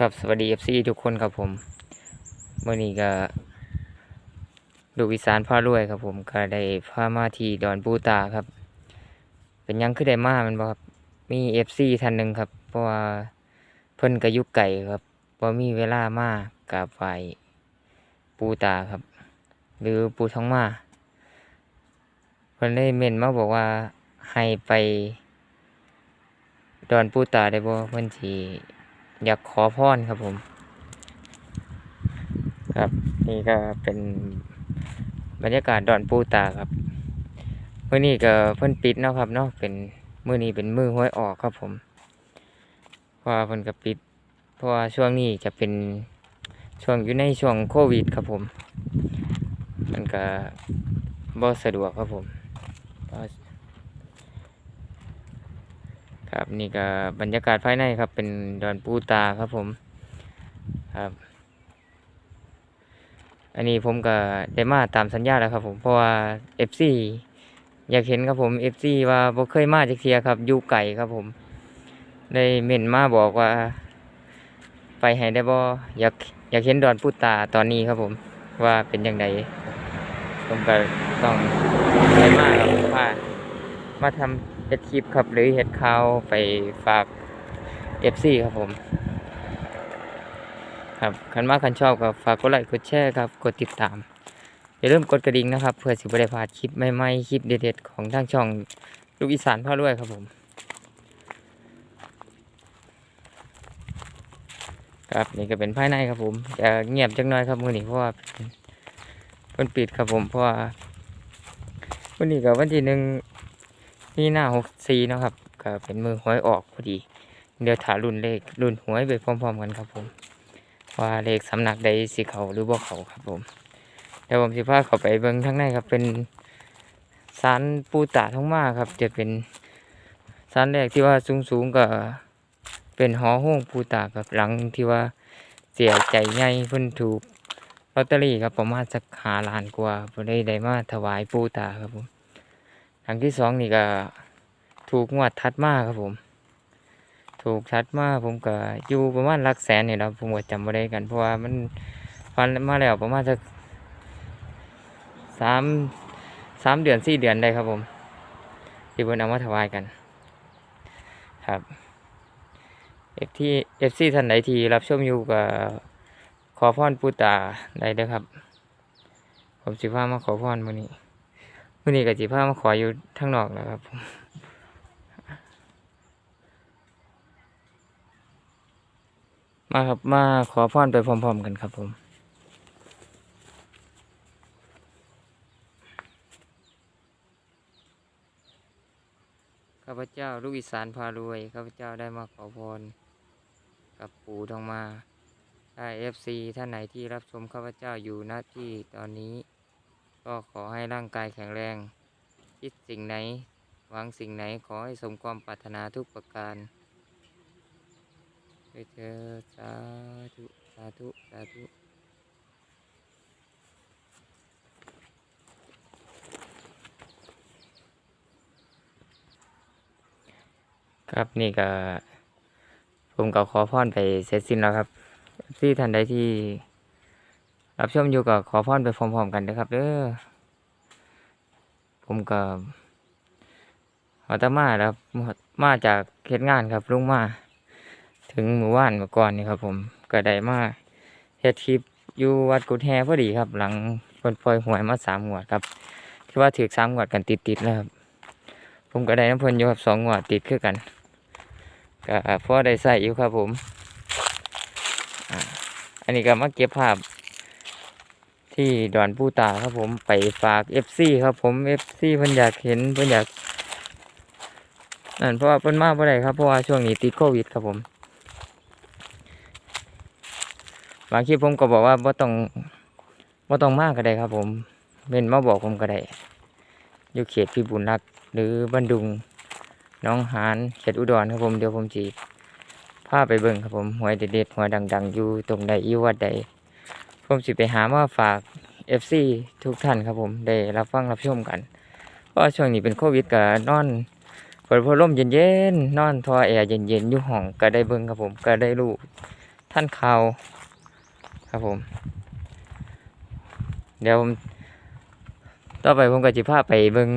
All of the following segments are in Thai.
ครับสวัสดี FC ทุกคนครับผมเมื่อนี้ก็ลูกอีสานพารวยครับผมก็ได้พามาที่ดอนปูตาครับ เป็นยังคือได้มาแมันบ่ครับมี FC ท่านหนึ่งครับ เพราะว่าเพิ่นก็อยู่ไกลครับบ่มีเวลามากราบไหวปูตาครับ หรือปูท้องมาเพิ่นได้เม่นมาบอกว่าให้ไป ดอนปูตาได้บ่เพิ่นสิ อยากขอพรครับผม ครับนี่ก็เป็นบรรยากาศดอนปูตาครับมื้อนี้ก็เพิ่นปิดเนาะครับเนาะเป็นมื้อนี้เป็นมือหวยออกครับผมเพราะเพิ่นก็ปิด เพราะว่าช่วงนี้จะเป็นช่วงอยู่ในช่วงโควิดครับผม มันก็บ่สะดวกครับผมก็ ครับนี่ก็บรรยากาศภายในครับ เป็นดอนปูตาครับผมครับ อันนี้ผมก็ได้มาตามสัญญาแล้วครับ ผมเพราะว่า FC อยากเห็นครับผม FC ว่าบ่เคยมาจักเทียครับยูไกลครับผม ได้เม่นมาบอกว่า ไปให้ได้บ่อยากอยากเห็นดอนปูตาตอนนี้ครับผม ว่าเป็นยังไงผมก็ต้องไปมาครับผมพามาทำ เฮ็ดคลิปครับหรือเฮ็ดข่าวไปฝาก FC ครับผมครับคันมากคันชอบก็ฝากกดไลค์กดแชร์ครับกดติดตามอย่าลืมกดกระดิ่งนะครับเพื่อสิบได้พลาดคลิปใหม่ๆคลิปเด็ดๆของทางช่องลูกอีสานพ่อรวยครับผมครับนี่ก็เป็นภายในครับผมจะเงียบจังน้อยครับมือนี้เพราะว่าเป็นเพิ่นปิดครับผมเพราะว่าวันนี้ก็วันที่หนึ่ง มีหน้าหกสี่นะครับก็เป็นมือหวยออกพอดี เดี๋ยวถารุ่นเลขรุ่นหวยไปพร้อมๆกันครับผม ว่าเลขสำนักใดสิเขาหรือบ่เขาครับผมเดี๋ยวผมสิพาเขาไปเบิ่งข้างในครับเป็นสารปูตาท้งมาครับ จะเป็นสารแรกที่ว่าสูงๆก็เป็นหอห้องปูตาครับหลังที่ว่าเสียใจใหญ่เพิ่นถูกลอตเตอรี่ครับประมาณสักหาล้านกว่าเพิ่นได้ได้มาถวายปูตาครับผม หลังที่สองนี่ก็ถูกงวดทัดมากครับผม ถูกชัดมากผมก็อยู่ประมาณหลักแสนนี่แหล้วผมก็จำไม่ได้กันเพราะว่ามันพันมาแล้วประมาณสักสามสามเดือนสี่เดือนได้ครับผมที่เพิ่นเอามาถวายกันครับเอฟที่เอฟซีท่านใดที่รับชมอยู่ก็ขอพรปูตาได้เด้อครับ ผมสิพามาขอพรมื้อนี้ มื้อนี้ก็สิพามาขออยู่ทางนอกแล้วครับผมมาครับมาขอพรไปพร้อมๆกันครับผมข้าพเจ้าลูกอีสานพารวยข้าพเจ้าได้มาขอพรกับปู่ทองมาได้เอฟซีท่านไหนที่รับชมข้าพเจ้าอยู่หน้าที่ตอนนี้ ก็ขอให้ร่างกายแข็งแรง คิดสิ่งไหน หวังสิ่งไหนขอให้สมความปรารถนาทุกประการด้วยเธอสาธุสาธุสาธุครับนี่ก็ผมก็ขอพรไปเสร็จสิ้นแล้วครับ ที่ท่านใดที่ รับชมอยู่ก็ขอพรไปพร้อมๆกันนะครับเด้อผมก็อาตมาครับมาจากเฮ็ดงานครับลุงมา ถึงหมู่บ้านเมื่อก่อนนี่ครับ ผมก็ได้มาเฮ็ดคลิปอยู่วัดกุดแฮพอดีครับ หลังเพิ่นปล่อยหวยมาสามงวดครับที่ว่าถือสามงวดกันติดๆแล้วครับ ผมก็ได้น้ำเพิ่นอยู่ครับสองงวดติดคือกันก็พ่อได้ใส่อยู่ครับผม อันนี้ก็มาเก็บภาพ ที่ดอนปูตาครับผมไปฝาก FC ครับผม FC เพิ่นอยากเห็นเพิ่นอยากนั่นเพราะว่าเพิ่นมาบ่ได้ครับเพราะว่าช่วงนี้ติดโควิดครับผมบางคลิปผมก็บอกว่าบ่ต้องบ่ต้องมากก็ได้ครับ ผมเม่นมาบอกผมก็ได้อยู่เขตพิบูลรักหรือบันดุงน้องหานเขตอุดรครับผมเดี๋ยวผมจีพาไปเบิ่งครับผมหวยเด็ดๆหวยดัง ๆ อยู่ตรงใดอยู่วัดใด ผมสิไปหามาฝาก FC ทุกท่านครับผมได้รับฟังรับชมกันเพราะช่วงนี้เป็นโควิดก็นอนเปิดพัดลมเย็นๆนอนทอแอร์เย็นๆอยู่ห้องก็ได้เบิ่งครับผมก็ได้รู้ท่านข่าวครับผม เดี๋ยวผมต่อไปผมก็จะพาไปเบิ่ง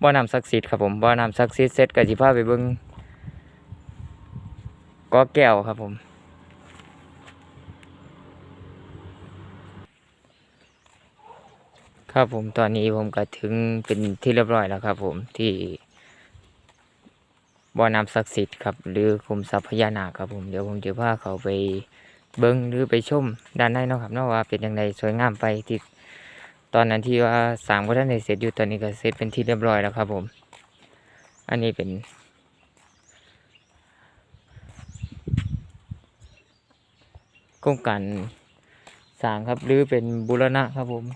บ่อน้ำศักดิ์สิทธิ์ครับผมบ่อน้ำศักดิ์สิทธิ์เสร็จก็จะพาไปเบิ่งกอแก้วครับผม ครับผมตอนนี้ผมก็ถึงเป็นที่เรียบร้อยแล้วครับ ผมที่บ่อน้ำศักดิ์สิทธิ์ครับ หรือคุมทรัพยานาครับผมเดี๋ยวผมจะพาเขาไปเบิ้งหรือไปชมด้านในเนาะครับเนาะว่าเป็นยังไงสวยงามไปที่ตอนนั้นที่ว่าสร้างก็ท่านได้เสร็จอยู่ตอนนี้ก็เสร็จเป็นที่เรียบร้อยแล้วครับ ผม อันนี้เป็น โครงการสร้างครับหรือเป็นบูรณะครับผม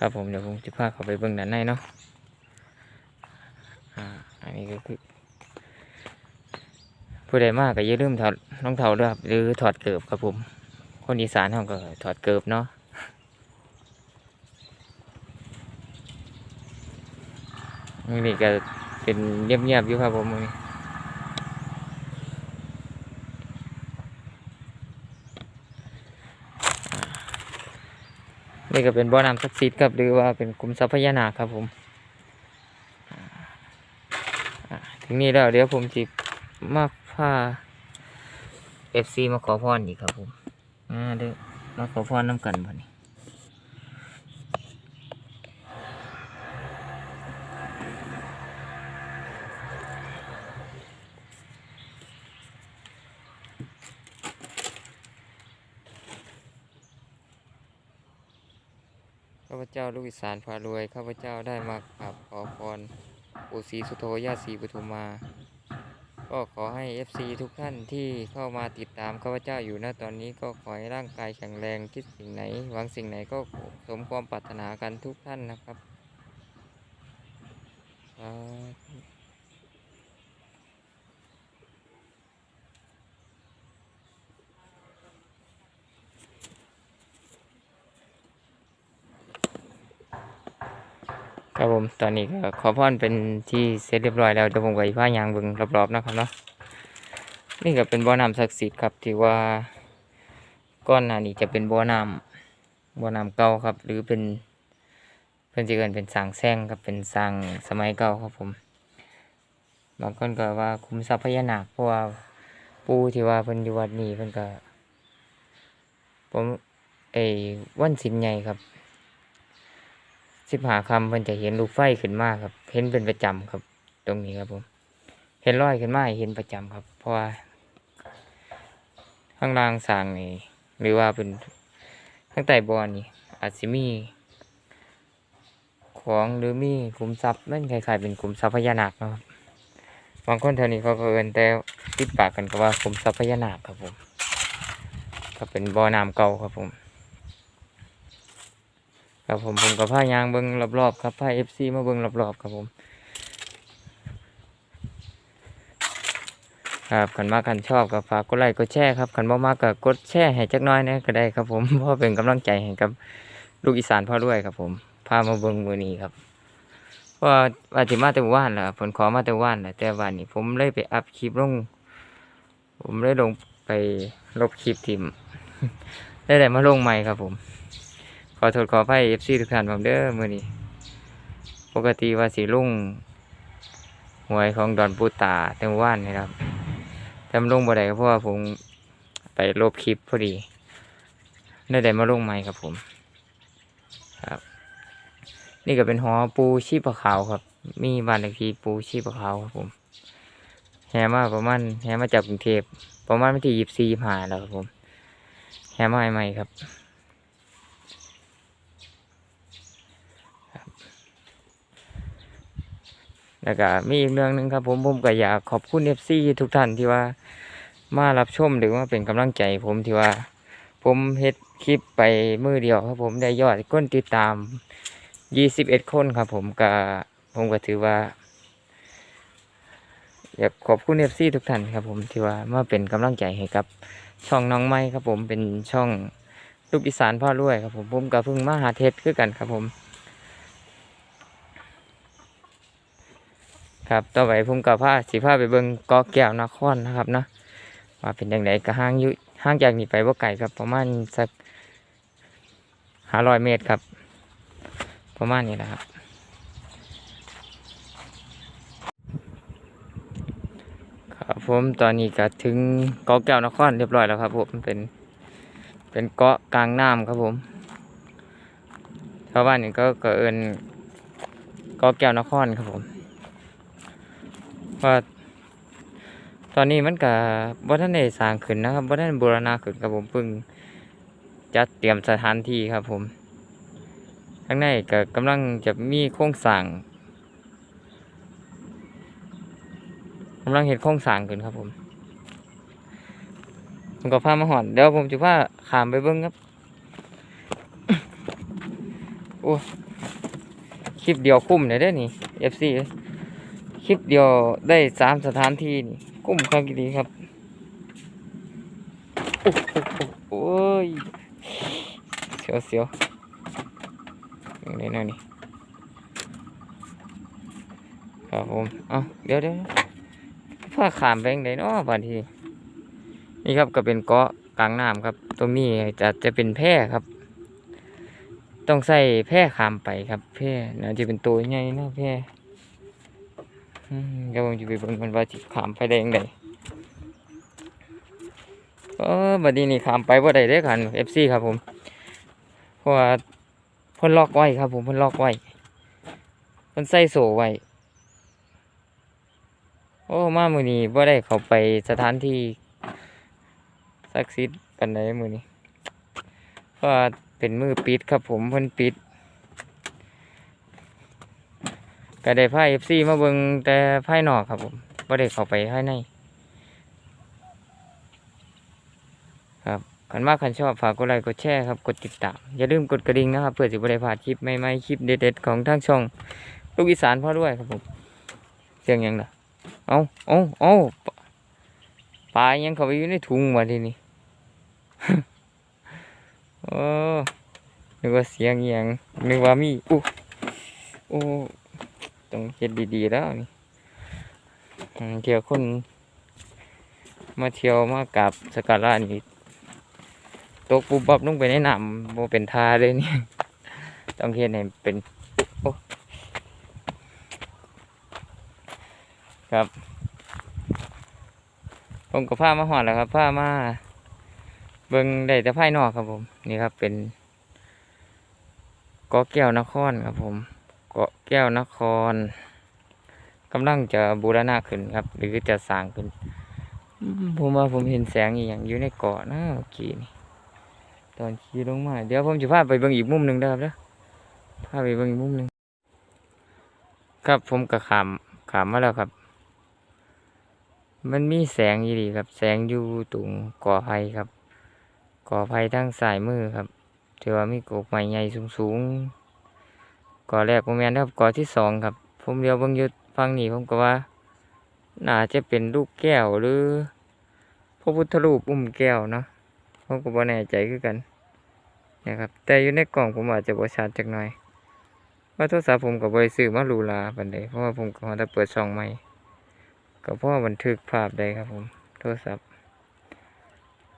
ครับผมเดี๋ยวผมจะพาเขาไปเบิ่งด้านในเนาะอ่าอันนี้ก็คือผู้ใดมากก็อย่าลืมถอดรองเท้าด้วยครับหรือถอดเกิบครับผม คนอีสานเขาก็ถอดเกิบเนาะมือนี้ก็เป็นเงียบๆอยู่ครับผมมือนี้ นี่ก็เป็นบ่อน้ำศักดิ์สิทธิ์ครับหรือว่าเป็นกลุ่มทรัพย์พญานาครับผมถึงนี้แล้วเดี๋ยวผมจิมาพาเอฟซีมาขอพรอีกครับผมอ่าเดี๋ยวมาขอพรน้ำกันพอนี้ข้าพเจ้าลูกอิสานพารวย ข้าพเจ้าได้มากราบขอพรปู่ศรีสุโธย่าศรีปฐุมมา ก็ขอให้ FC ทุกท่านที่เข้ามาติดตามข้าพเจ้าอยู่ณตอนนี้ก็ขอให้ร่างกายแข็งแรงคิดสิ่งไหน หวังสิ่งไหนก็สมความปรารถนากันทุกท่านนะครับ ครับผมตอนนี้ก็ขอพรเป็นที่เสร็จเรียบร้อยแล้วเดี๋ยวผมก็จะพายางบิ่งรอบๆนะครับเนาะนี่ก็เป็นบ่อน้ำศักดิ์สิทธิ์ครับที่ว่าก้อนหน้านี้จะเป็นบ่อน้ำบ่อน้ำเก่าครับ หรือเป็นเพิ่นจะเกินเป็นสางแซงครับเป็นสางสมัยเก่าครับผมบางคนก็ว่าคุ้มทรัพย์พญานาคเพราะว่าปู่ที่ว่าเพิ่นอยู่วัดนี้เพิ่นก็ผมเอยวันศีลใหญ่ครับ สิบหาคำเพิ่นจะเห็นลูกไฟขึ้นมาครับ เห็นเป็นประจำครับ ตรงนี้ครับผม เห็นรอยขึ้นมาเห็นประจำครับ เพราะว่าข้างล่างสางนี่หรือว่าเป็นข้างใต้บอนี่อาจสิมีของหรือมีขุมทรัพย์มันคล้ายๆเป็นขุมทรัพย์พญานาคนะครับบางคนแถวนี้เขาก็เอินแต่ติดปากกันก็ว่าขุมทรัพย์พญานาคครับผมก็เป็นบ่อน้ำเก่าครับผม ครับผมผมกับผ้ายางเบิ้งรอบๆครับผ้าเอฟซีมาเบิ้งรอบๆครับผมครับขันมากขันชอบก็ฝากกดไลค์กดแชร์ครับขันบ่มากก็กดแชร์ให้จักน้อยนะก็ได้ครับผมเพราะเป็นกำลังใจให้กับลูกอีสานพ่อด้วยครับผมพามาเบิ่งมือนี้ครับเพราะว่าว่าสิมาแต่ว่านแหละผลขอมาแต่ว่านแหละแต่วันนี้ผมเลยไปอัพคลิปลง ผมเลยลงไปลบคลิปทิมได้แต่มาลงใหม่ครับผม ขอโทษขออภัยเอฟซีทุกท่านผมเด้อมือนี้ปกติว่าสีลุ่งหวยของดอนปูตาแต่เมื่อว่านนี่ครับทำลงบ่ได้ก็เพราะว่าผมไปลบคลิปพอดีได้ได้มาลงใหม่ครับผมครับ นี่ก็เป็นหอปูชีพขาวครับ มีบ้านเลขที่ปูชีพขาวครับผมแห่มาประมาณแห่มาจากกรุงเทพประมาณวันที่ยี่สิบสี่ผ่าแล้วครับผมแห่มาใหม่ครับ แล้วก็มีอีกเรื่องหนึ่งครับผมผมก็อยากขอบคุณเอฟซีทุกท่านที่ว่ามารับชมหรือว่าเป็นกำลังใจผมที่ว่า ผมเฮ็ดคลิปไปมือเดียวครับผมได้ยอดก้นติดตามยี่สิบเอ็ดคนครับผมก็ผมก็ถือว่า อยากขอบคุณเอฟซีทุกท่านครับผมที่ว่ามาเป็นกำลังใจให้กับช่องน้องไม้ครับผมเป็นช่องลูกอีสานพ่อรวยครับผมผมก็เพิ่งมาหาเทศคือกันครับผม ครับต่อไปผมกับผ้าสีผ้าไปเบิ่งเกาะแก้วนครนะครับเนาะว่าเป็นยังไงก็ห่างยู่ห่างจากนี้ไปบ่ไกลครับประมาณสักห้าร้อยเมตรครับ ประมาณนี้นะครับ ครับผมตอนนี้ก็ถึงเกาะแก้วนครเรียบร้อยแล้วครับผมเป็นเป็นเกาะกลางน้ำครับผมชาวบ้านนี่ก็ก็เอินเกาะแก้วนครครับผม ว่าตอนนี้มันก็บ่ทันได้สร้างขึ้นนะครับบ่ทันบูรณะขึ้นครับผมเพิ่งจัดเตรียมสถานที่ครับผมข้างในก็กำลังจะมีโครงสร้างกำลังเห็นโครงสร้างขึ้นครับผมผมก็พามาหอนเดี๋ยวผมจะพาขามไปเบิ้งครับโอ้คลิปเดียวคุ้มเลยได้นี่ FC เอ้ย คลิปเดียวได้สามสถานที่นี่คุ้มครับดีครับโอ้โหโอ้ยเสียวเสียวอย่างนี้หน่นี่ครับผมเอาเดี๋ยวเดี๋ยวพาขามไปยังไงเนาะบางทีนี่ครับก็เป็นเกาะกลางน้ำครับ ตรงนี้จะจะเป็นแพร่ครับ ต้องใส่แพร่ขามไปครับ แพร่น่าจะเป็นตัวใหญ่นะแพร่ เดี๋ยวผมจะไปเบิ่งมันว่าสิขามไปได้ยังไงเออบัดนี้นี่ขามไปว่าได้เด้อกันเอฟซีครับผมเพราะว่าพ่นล็อกไว้ครับผมพ่นล็อกไว้พ่นใส่โซ่ไว้โอ้มามือนี้บ่าได้เขาไปสถานที่ศักดิ์สิทธิ์ปันไดมือนี้เพราะว่าเป็นมือปิดครับผมเพิ่นปิด ก็ได้พาเอฟซีมาเบิงแต่ภายนอกครับผมบ่ได้เข้าไปภายในครับขันมากขันชอบฝากกดไลค์กดแชร์ครับกดติดตาม อย่าลืมกดกระดิ่งนะครับ เพื่อสิบ่ได้พลาดคลิปใหม่ๆคลิปเด็ดๆของทางช่องลูกอีสานพ่อด้วยครับผมเสียงยังล่ะเอาเอาเอาปลายังเข้าไปอยู่ในถุงมาทีนี้โอ้นึกว่าเสียงย่างนึกว่ามีอู้โอ้ ต้องเฮ็ดดีๆแล้วนี่เที่ยวคน มาเที่ยวมากับสกการะนี่ตกปุบบับลงไปในน้ำโมเป็นทาเลยนี่ ต้องเฮ็ดให้เป็นโอ้ครับ ผมก็พามาหอดแล้วครับพามาเบิ่งได้แต่ภายนอกครับผม นี่ครับเป็นกาะแก้วนครครับผม เกาะแก้วนครกำลังจะบูรณะขึ้นครับ หรือจะสร้างขึ้นอืมผมว่าผมเห็นแสงอีกอย่างอยู่ในเกาะนะเมื่อกี้นี่ตอนขี่ลงมา เดี๋ยวผมจะพาไปเบิ่งอีกมุมหนึ่งนะครับเด้อพาไปเบิ่งอีกมุมหนึ่งครับผมก็ขามขามมาแล้วครับ มันมีแสงอีดีครับ แสงอยู่ตรงก่อไผ่ครับ ก่อไผ่ทางสายมือครับถือว่ามีกกไม้ใหญ่สูงๆ ก่อแรกผมแมนครับก่อที่สองครับ ผมเดียวเบิ่งยุดฟังนี่ผมก็ว่า น่าจะเป็นลูกแก้วหรือพระพุทธรูปอุ้มแก้วเนาะผมก็บ่แน่ใจคือกันนะครับแต่อยู่ในกล่องผมอาจจะบ่ชัดจักหน่อยว่าโทรศัพท์ผมก็บ่ได้ซื้อมาหรูหราปานใดเพราะว่าผมก็มาแต่เปิดช่องใหม่ก็เพราะว่าบันทึกภาพได้ครับผมโทรศัพท์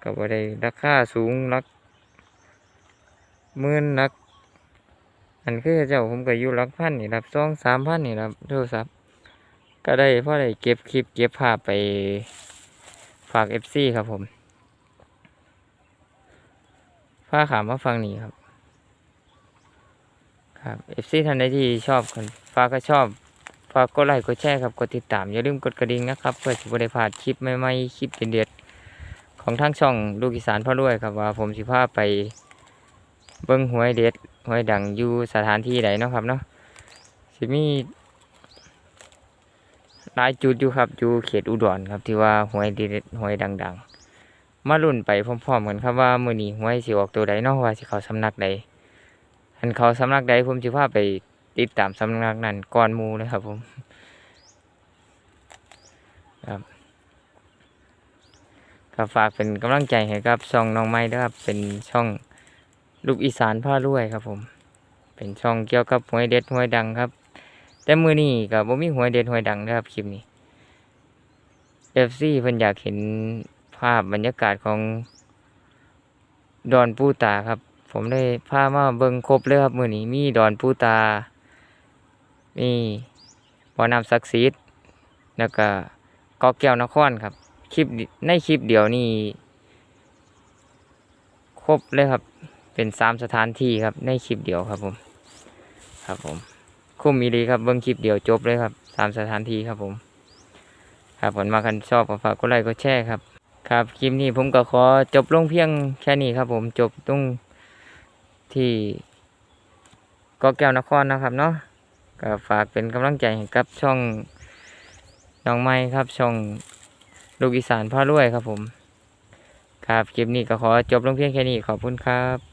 ก็บ่ได้ราคาสูงรักมื่นรัก อันคือเจ้าผมก็อยู่รักพันนี่ครับสองสามพันนี่ครับโทรศัพท์ก็ได้พราะได้เก็บคลิปเก็บภาพไปฝากเอฟซีครับผมผ้าขามมาฟังนี่ครับ ครับเอฟซีท่านใดที่ชอบกันฝากก็ชอบฝากกดไลค์กดแชร์ครับกดติดตาม อย่าลืมกดกระดิ่งนะครับ เพื่อจะได้พลาดคลิปใหม่ๆคลิปเด็ดๆของทางช่องลูกอีสานพ่อด้วยครับว่าผมสิพาไปเบิ้งหวยเด็ด หวยดังอยู่สถานที่ใดเนาะครับเนาะสิมีหลายจุดอยู่ครับอยู่เขตอุดรครับที่ว่าหวยด็ดๆหวยดัง ๆ มาลุ้นไปพร้อมๆกันครับว่ามื้อนี้หวยสิออกตัวใดเนาะว่าสิเขาสำนักใดอันเขาสำนักใดผมสิพาไปติดตามสำนักนั้นก่อนมูเลยครับผมครับก็ฝากเป็นกำลังใจให้ครับช่องน้องไม้ด้วยครับเป็นช่อง ลูกอีสานผ้ารวยครับ ผม เป็นช่องเกี่ยวกับหวยเด็ดหวยดังครับ แต่มือนี้ก็บ่มีหวยเด็ดหวยดังนะครับคลิปนี้ FC เพิ่นอยากเห็นภาพบรรยากาศของดอนปูตาครับ ผมได้พามาเบิ่งครบเลยครับมือนี้มีดอนปูตา มีบ่อน้ำศักดิ์สิทธิ์แล้วก็เกาะแก้วนครครับคลิปในคลิปเดียวนี่ครบเลยครับ เป็นสามสถานที่ครับในคลิปเดียวครับผมครับผมคุ้มอีดีครับเบิ่งคลิปเดียวจบเลยครับสามสถานที่ครับผมครับผลมากันชอบก็ฝากกดไลค์กดแชร์ครับครับคลิปนี้ผมก็ขอจบลงเพียงแค่นี้ครับผมจบตรงที่เกาะแก้วนครนะครับเนาะก็ฝากเป็นกำลังใจให้กับช่องน้องไม้ครับช่องลูกอีสานพ่อรวยครับผม ครับคลิปนี้ก็ขอจบลงเพียงแค่นี้ขอบคุณครับ